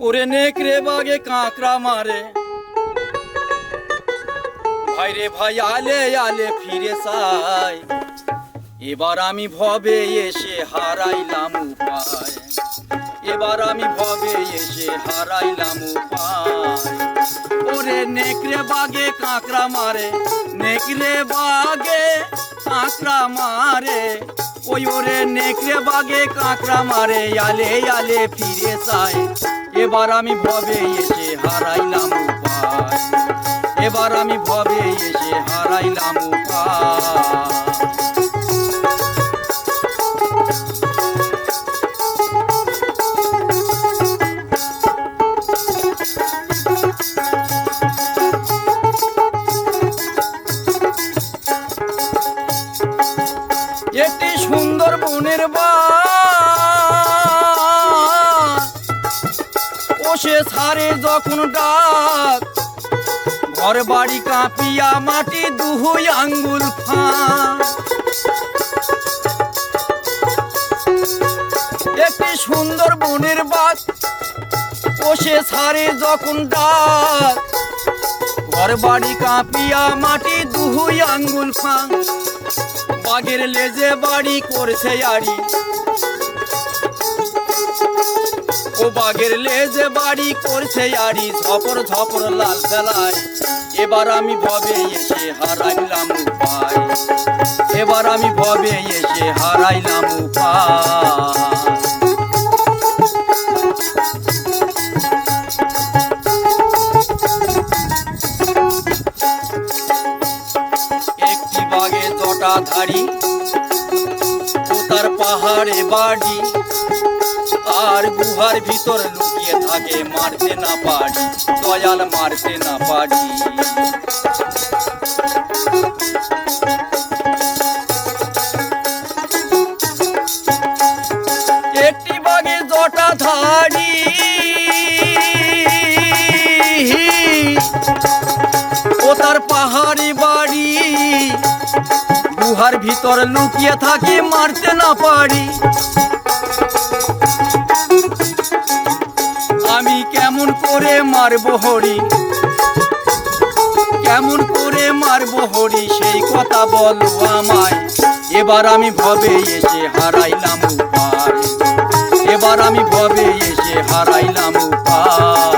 ওরে নেকড়ে বাগে কাঁকড়া মারে। ভাই রে ভাই, আলে আলে ফিরে সাই এবার আমি ভবে এসে হারাইলাম উপায়। এবার আমি ভবে এসে হারাইলাম উপায়। ওরে নেকড়ে বাগে কাঁকড়া মারে নেকড়ে বাগে কাঁকড়া মারে। ওই ওরে নেকড়ে বাগে কাঁকড়া মারে, আলে আলে ফিরে সাই এবার আমি ভবে এসে হারাইলাম উপায়। এবার আমি ভবে এসে হারাইলাম উপায়। সুন্দর বনের বাস ও সে সারে যখন ডাক ঘর বাড়ি কাঁপিয়া মাটি দুহুই আঙ্গুল ফাঁক। একটি সুন্দর বনের বাস ও সে সারে যখন ডাক ঘর বাড়ি কাঁপিয়া মাটি দুহুই আঙ্গুল ফাঁক। বাঘের লেজে বাড়ি করছে আড়ি। ও বাঘের লেজে বাড়ি করছে আড়ি, ঝপর ঝপর লাল ফেলায় এবার আমি ভবে এসে হারাইলাম উপায়। এবার আমি ভবে এসে হারাইলাম উপায়। জটাধারী ও তার পাহাড়ে বাড়ি। আর গুহার ভিতর লুকিয়ে থাকে মারতে না পারি দয়াল মারতে না পারি একটি বাগে জটাধারী ও তার পাহাড়ি বাড়ি গুহার ভিতর লুকিয়ে থাকি মারতে না পারি কেমন করে মারব হরি? কেমন করে মারব হরি? সেই কথা বলো আমায়। এবার আমি ভবে এসে হারাইলাম উপায়। এবার আমি ভবে এসে হারাইলাম উপায়।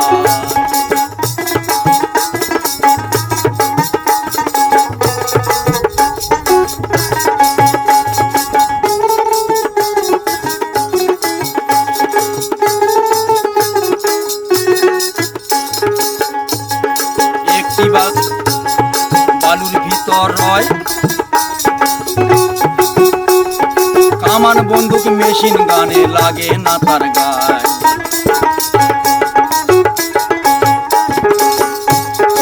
রয় কামান বন্দুক মেশিন গানে লাগে না তার গায়।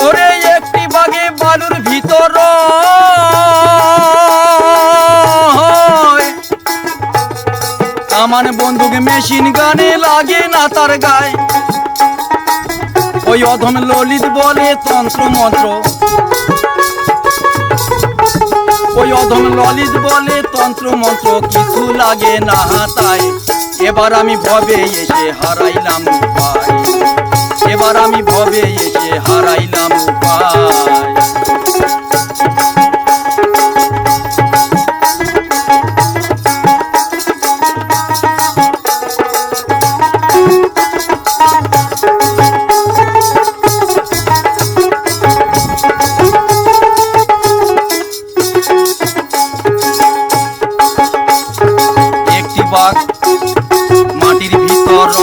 ওরে একটি বাগে বালুর ভিতর। কামান বন্দুক মেশিন গানে লাগে না তার গায়। ওই অধম ললিত বলে তন্ত্র মন্ত্র ওই অধম ললিত বলে তন্ত্র মন্ত্র কিছু লাগে না তাই। এবার আমি ভবে এসে হারাইলাম উপায়। এবার আমি ভবে এসে হারাইলাম উপায়।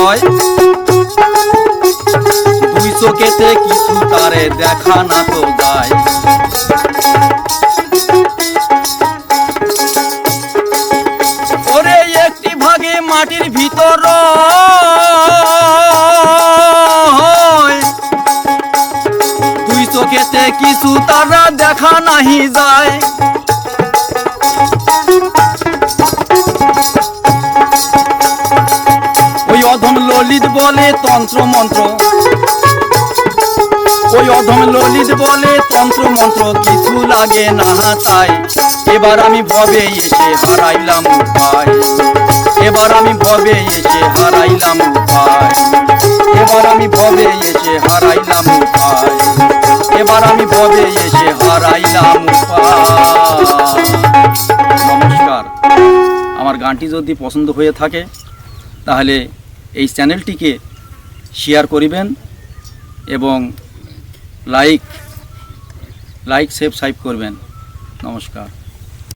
রয় দুই চোখেতে কিছু তারে দেখা না তো গায় ওরে একটি ভাগে মাটির ভিতর। দুই চোখেতে কিছু তারা দেখা নাহি যায়। ললিত বলে তন্ত্র মন্ত্র। ওই অধম ললিত বলে তন্ত্র মন্ত্র, কিছু লাগে না তাই এবার আমি ভবে এসে হারাইলাম উপায় এবার আমি ভবে এসে হারাইলাম উপায় এবার আমি ভবে এসে হারাইলাম উপায় এবার আমি ভবে এসে হারাইলাম নমস্কার। আমার গানটি যদি পছন্দ হয়ে থাকে, তাহলে এই চ্যানেলটিকে শেয়ার করিবেন এবং লাইক লাইক সেভ সাইভ করবেন। নমস্কার।